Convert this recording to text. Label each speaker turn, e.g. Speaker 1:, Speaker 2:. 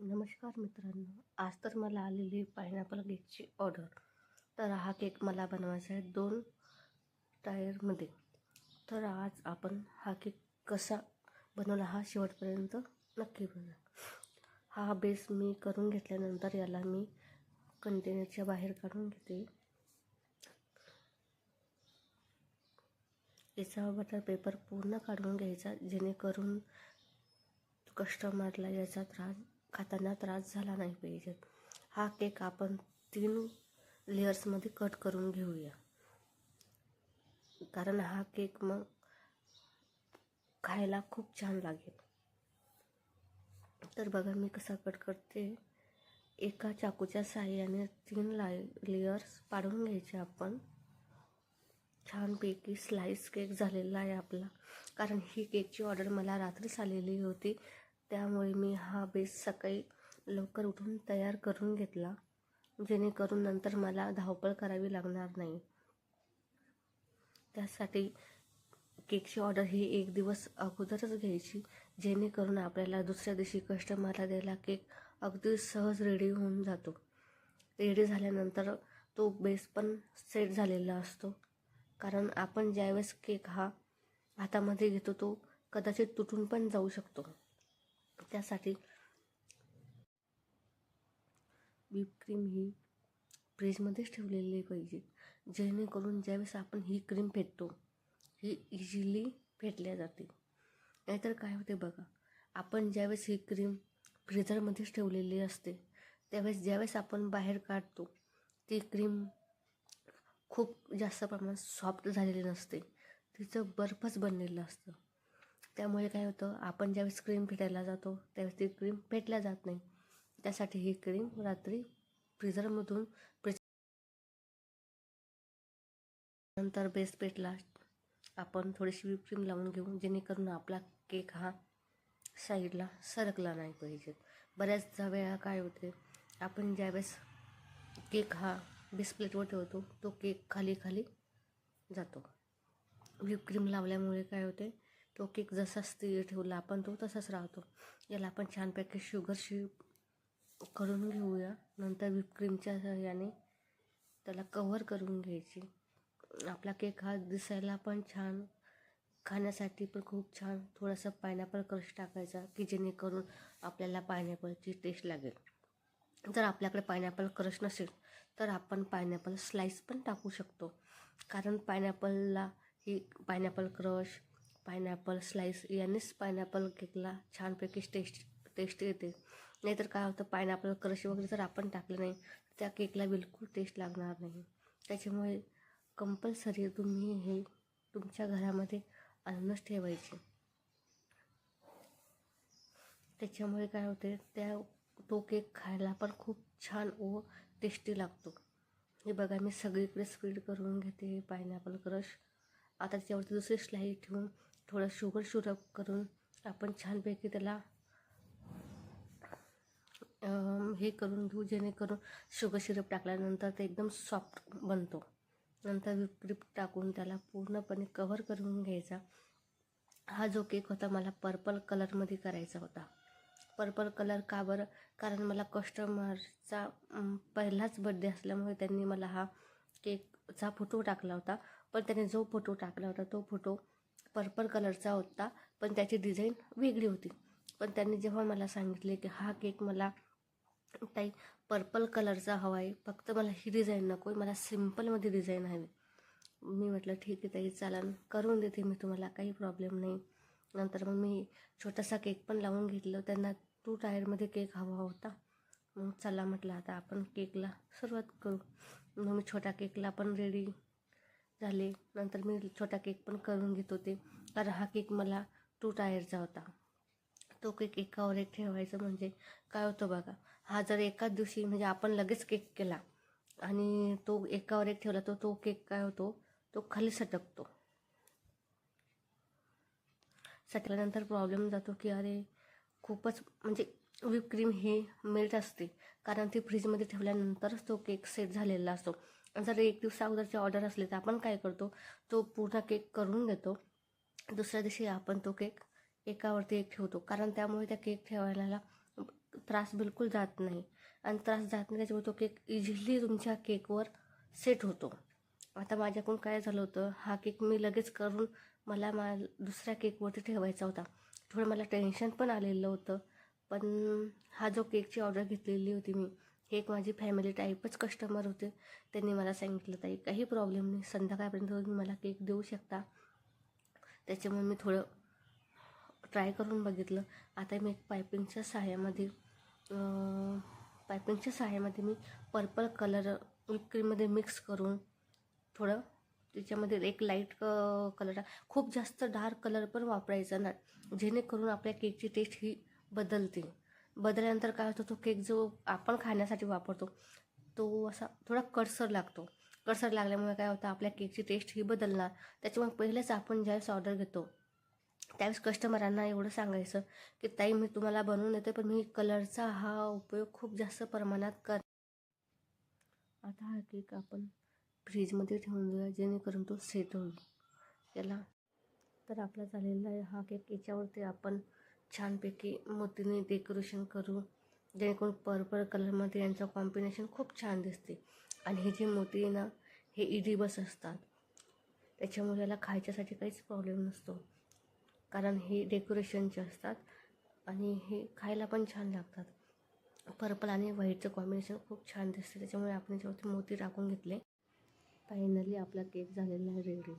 Speaker 1: नमस्कार मित्रांनो आज तर मला आलेली पायनॅपल केकची ऑर्डर तर हा केक मला बनवायचा आहे दोन टायरमध्ये तर आज आपण हा केक कसा बनवला हा शेवटपर्यंत नक्की बघा हा बेस मी करून घेतल्यानंतर याला मी कंटेनरच्या बाहेर काढून घेते. याचा बटर पेपर पूर्ण काढून घ्यायचा जेणेकरून कस्टमरला याचा त्रास खाताना त्रास झाला नाही पाहिजे. हा केक आपण तीन लेयर्समध्ये कट करून घेऊया. कारण हा केक मग खायला खूप छान लागेल. तर बघा मी कसा कट करते. एका चाकूच्या साह्याने तीन लाय लेयर्स पाडून घ्यायचे आपण. छानपैकी स्लाईस केक झालेला आहे आपला. कारण ही केकची ऑर्डर मला रात्रीच आलेली होती. त्यामुळे मी हा बेस सकाळी लवकर उठून तयार करून घेतला जेणेकरून नंतर मला धावपळ करावी लागणार नाही. त्यासाठी केकची ऑर्डर ही एक दिवस अगोदरच घ्यायची जेणेकरून आपल्याला दुसऱ्या दिवशी कस्टमरला द्यायला केक अगदी सहज रेडी होऊन जातो. रेडी झाल्यानंतर तो बेस पण सेट झालेला असतो. कारण आपण ज्यावेळेस केक हा हातामध्ये घेतो तो कदाचित तुटून पण जाऊ शकतो. त्यासाठी व्हीप क्रीम ही फ्रीजमध्येच ठेवलेली पाहिजे. जेणेकरून ज्यावेळेस आपण ही क्रीम फेटतो ही इझिली फेटल्या जाते नाहीतर काय होते बघा आपण ज्यावेळेस ही क्रीम फ्रीजरमध्येच ठेवलेली असते त्यावेळेस ज्यावेळेस आपण बाहेर काढतो ती क्रीम खूप जास्त प्रमाणात सॉफ्ट झालेली नसते. तिचं बर्फच बनलेलं असतं. त्यामुळे काय होतं आपण ज्यावेळेस क्रीम फेटायला जातो त्यावेळेस ती क्रीम फेटल्या जात नाही. त्यासाठी ही क्रीम रात्री फ्रीझरमधून फ्रीज नंतर बेस पेटला. आपण थोडीशी व्हीप क्रीम लावून घेऊ जेणेकरून आपला केक हा साईडला सरकला नाही पाहिजे. बऱ्याचदा वेळा काय होते आपण ज्यावेळेस केक हा बेस प्लेटवर ठेवतो तो केक खाली खाली जातो. व्हीप क्रीम लावल्यामुळे काय होते तो केक जसा स्थिर ठेवला आपण तो तसाच राहतो. याला आपण छानपैकी शुगरशी करून घेऊया. नंतर व्हीप सहाय्याने त्याला कव्हर करून घ्यायची. आपला केक हा दिसायला पण छान खाण्यासाठी पण खूप छान थोडासा पायनॅपल क्रश टाकायचा की जेणेकरून आपल्याला पायनॅपलची टेस्ट लागेल. जर आपल्याकडे पायनॅपल क्रश नसेल तर आपण पायनॅपल स्लाईस पण टाकू शकतो. कारण पायनॅपलला ही पायनॅपल क्रश पायनॅपल स्लाईस यांनीच पायनॅपल केकला छानपैकी टेस्ट टेस्ट येते. नाहीतर काय होतं पायनॅपल क्रश वगैरे जर आपण टाकलं नाही त्या केकला बिलकुल टेस्ट लागणार नाही. त्याच्यामुळे कंपल्सरी तुम्ही हे तुमच्या घरामध्ये आणूनच ठेवायचे. त्याच्यामुळे काय होते त्या तो केक खायला पण खूप छान व टेस्टी लागतो. हे बघा मी सगळीकडे स्पीड करून घेते पायनॅपल क्रश आता त्याच्यावरती दुसरी स्लाईड ठेवून थोडं शुगर शुरप करून आपण छानपैकी त्याला हे करून घेऊ जेणेकरून शुगर शिरप टाकल्यानंतर ते एकदम सॉफ्ट बनतो. नंतर विपरीप टाकून त्याला पूर्णपणे कव्हर करून घ्यायचा. हा जो केक होता मला पर्पल कलरमध्ये करायचा होता. पर्पल कलर का बरं? कारण मला कस्टमरचा पहिलाच बड्डे असल्यामुळे त्यांनी मला हा केकचा फोटो टाकला होता. पण त्याने जो फोटो टाकला होता तो फोटो पर्पल कलरचा होता पण त्याची डिझाईन वेगळी होती. पण त्यांनी जेव्हा मला सांगितले की हा केक मला ताई पर्पल कलरचा हवा आहे फक्त मला ही डिझाईन नको आहे मला सिम्पलमध्ये डिझाईन हवी. मी म्हटलं ठीक आहे ताई चालन करून देते मी तुम्हाला काही प्रॉब्लेम नाही. नंतर मग मी छोटासा केक पण लावून घेतलं. त्यांना टू टायरमध्ये केक हवा होता. मग चला म्हटलं आता आपण केकला सुरुवात करू. मग मी छोटा केकला पण रेडी झाले. नंतर मी छोटा केक पण करून घेत होते. कारण हा केक मला टू टायरचा होता. तो केक एकावर एक ठेवायचं म्हणजे काय होतं बघा. हा जर एकाच दिवशी म्हणजे आपण लगेच केक केला आणि तो एकावर एक ठेवला तर तो केक काय होतो? तो खाली सटकतो. सटल्यानंतर प्रॉब्लेम जातो की अरे खूपच म्हणजे विपक्रीम हे ही मेल्ट असते. कारण ती फ्रीजमध्ये ठेवल्यानंतरच तो केक सेट झालेला असतो. जर एक दिवसा अगोदरची ऑर्डर असली तर आपण काय करतो? तो पूर्ण केक करून घेतो. दुसऱ्या दिवशी आपण तो केक एकावरती एक ठेवतो. कारण त्यामुळे त्या केक ठेवायला त्रास बिलकुल जात नाही. आणि त्रास जात नाही त्याच्यामुळे तो केक इझिली तुमच्या केकवर सेट होतो. आता माझ्याकडून काय झालं होतं? हा केक मी लगेच करून मला मा दुसऱ्या केकवरती ठेवायचा होता. थोडं मला टेन्शन पण आलेलं होतं. पण हा जो केकची ऑर्डर घेतलेली होती मी हे एक माझी फॅमिली टाईपच कस्टमर होते. त्यांनी मला सांगितलं ताई काही प्रॉब्लेम नाही. संध्याकाळपर्यंत तुम्ही मला केक देऊ शकता. त्याच्यामुळे मी थोडं ट्राय करून बघितलं. आता मी एक पायपिंगच्या सहाय्यामध्ये पायपिंगच्या सहाय्यामध्ये मी पर्पल कलर क्रीममध्ये मिक्स करून थोडं त्याच्यामध्ये एक लाइट कलर खूप जास्त डार्क कलर पण वापरायचा ना. जेणेकरून आपल्या केकची टेस्ट ही बदलते. बदलल्यानंतर काय होतं तो केक जो आपण खाण्यासाठी वापरतो तो असा थोडा कडसर लागतो. कडसर लागल्यामुळे काय होतं आपल्या केकची टेस्ट ही बदलणार. त्याच्यामुळे पहिलेच आपण ज्यावेळेस ऑर्डर घेतो त्यावेळेस कस्टमरांना एवढं सांगायचं की ताई मी तुम्हाला बनवून देते पण मी कलरचा हा उपयोग खूप जास्त प्रमाणात कर. आता हा केक आपण फ्रीजमध्ये ठेवून देऊया जेणेकरून तो सेट होईल. याला तर आपला झालेला आहे हा केक याच्यावरती आपण छानपैकी मोतीने डेकोरेशन करू. जेणेकरून पर्पल कलरमध्ये यांचं कॉम्बिनेशन खूप छान दिसते. आणि हे जे मोती आहे ना हे इडिबस असतात. त्याच्यामुळे याला खायच्यासाठी काहीच प्रॉब्लेम नसतो. कारण हे डेकोरेशनचे असतात आणि हे खायला पण छान लागतात. पर्पल आणि व्हाईटचं कॉम्बिनेशन खूप छान दिसते. त्याच्यामुळे आपण याच्यावरती मोती टाकून घेतले. फायनली आपला केक झालेला आहे रेडी